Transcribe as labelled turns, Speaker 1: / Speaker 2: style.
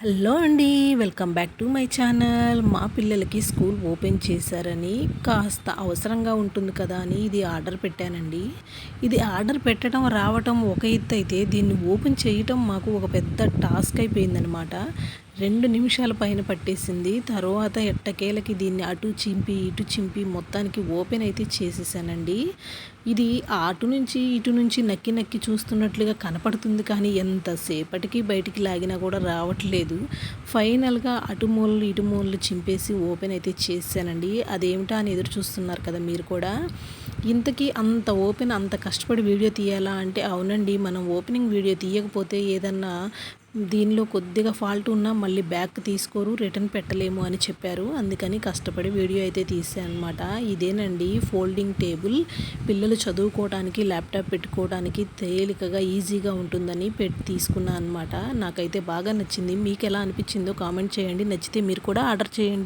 Speaker 1: Hello అండి welcome back to my channel. మా పిల్లలకి స్కూల్ ఓపెన్ చేశారని కాస్త అవసరంగా ఉంటుంది కదా అని ఇది ఆర్డర్ పెట్టానండి. ఇది ఆర్డర్ పెట్టడం రావటం ఒక ఎత్తు అయితే దీన్ని ఓపెన్ చేయటం మాకు ఒక పెద్ద టాస్క్ అయిపోయిందనమాట రెండు నిమిషాల పైన పట్టేసింది. తర్వాత ఎట్టకేలకి దీన్ని అటు చింపి ఇటు చింపి మొత్తానికి ఓపెన్ అయితే చేసేసానండి. ఇది అటు నుంచి ఇటు నుంచి నక్కి నక్కి చూస్తున్నట్లుగా కనపడుతుంది కానీ ఎంతసేపటికి బయటికి లాగినా కూడా రావట్లేదు. ఫైనల్గా అటు మూలలు ఇటు మూలలు చింపేసి ఓపెన్ అయితే చేశానండి అదేమిటా అని ఎదురు చూస్తున్నారు కదా మీరు కూడా. ఇంతకీ అంత ఓపెన్ అంత కష్టపడి వీడియో తీయాలా అంటే అవునండి. మనం ఓపెనింగ్ వీడియో తీయకపోతే ఏదన్నా దీనిలో కొద్దిగా ఫాల్ట్ ఉన్నా మళ్ళీ బ్యాక్ తీసుకోరు రిటర్న్ పెట్టలేము అని చెప్పారు. అందుకని కష్టపడి వీడియో అయితే తీసాను అనమాట ఇదేనండి ఫోల్డింగ్ టేబుల్. పిల్లలు చదువుకోవడానికి ల్యాప్టాప్ పెట్టుకోవడానికి తేలికగా ఈజీగా ఉంటుందని పెట్టి తీసుకున్నాను అనమాట నాకైతే బాగా నచ్చింది. మీకు ఎలా అనిపించిందో కామెంట్ చేయండి. నచ్చితే మీరు కూడా ఆర్డర్ చేయండి.